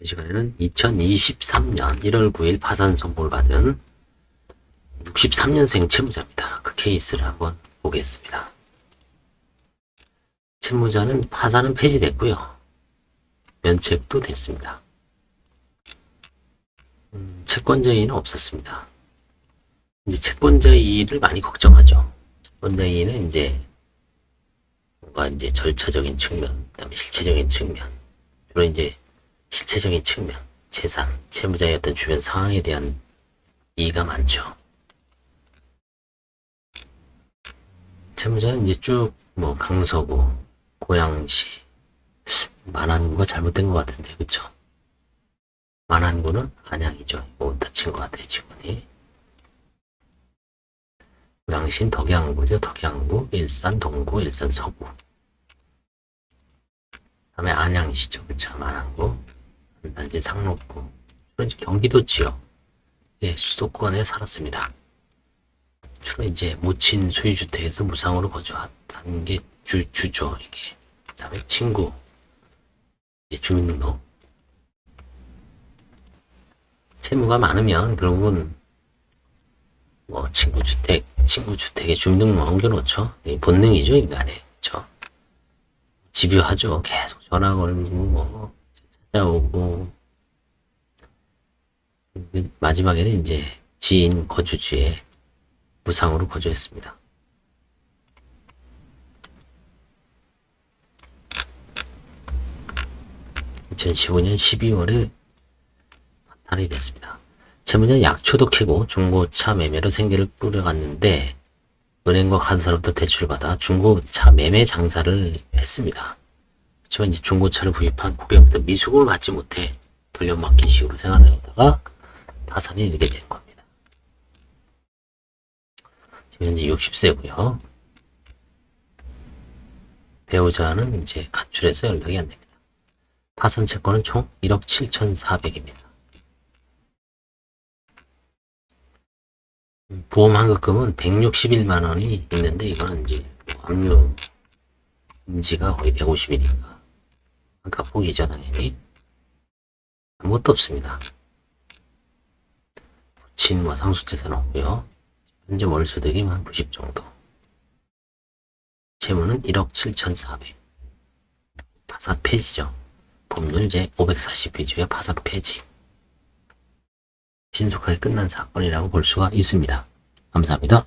이 시간에는 2023년 1월 9일 파산 선고를 받은 63년생 채무자입니다. 그 케이스를 한번 보겠습니다. 채무자는 파산은 폐지됐고요. 면책도 됐습니다. 음, 채권자인은 없었습니다. 이제 채권자인을 많이 걱정하죠. 채권자인은 이제 뭔가 이제 절차적인 측면, 그다음에 실체적인 측면, 주로 이제 실체적인 측면, 재산, 채무자의 어떤 주변 상황에 대한 이의가 많죠. 채무자는 이제 쭉 뭐 강서구, 고양시, 만안구가 잘못된 것 같은데 그쵸? 만안구는 안양이죠. 이거 다친 것 같아요 직원이. 고양시는 덕양구죠. 덕양구, 일산 동구, 일산 서구. 다음에 안양시죠. 그쵸? 만안구. 단지 상록구. 주로 경기도 지역. 예, 수도권에 살았습니다. 주로 이제 모친 소유주택에서 무상으로 거주한 게 주, 주죠, 이게. 그 다음에 친구, 이제 주민등록. 채무가 많으면 결국은 뭐 친구 주택, 친구 주택에 주민등록 옮겨놓죠. 이 본능이죠, 인간의. 그쵸? 집요하죠. 계속 전화 걸고, 뭐, 오고. 마지막에는 이제 지인 거주지에 무상으로 거주했습니다. (2015년 12월에) 파탄이 됐습니다. 채무자는 약초도 캐고 중고차 매매로 생계를 꾸려갔는데 은행과 카드사로부터 대출을 받아 중고차 매매 장사를 했습니다. 그렇지만 이제 중고차를 구입한 고객부터 미수금을 받지 못해 돌려막기 식으로 생활하다가 파산이 일게 된 겁니다. 지금 현재 60세고요. 배우자는 이제 가출해서 연락이 안 됩니다. 파산 채권은 총 1억 7,400입니다. 보험 환급금은 161만 원이 있는데 이거는 이제 뭐 압류 금지가 거의 150이니까 그러니까 포기죠 당연히 아무것도 없습니다. 부친 뭐 상속재산 없고요. 현재 월소득이 한 90 정도. 채무는 1억 7,400. 파산 폐지죠. 법률 제 540페이지의 파산 폐지. 신속하게 끝난 사건이라고 볼 수가 있습니다. 감사합니다.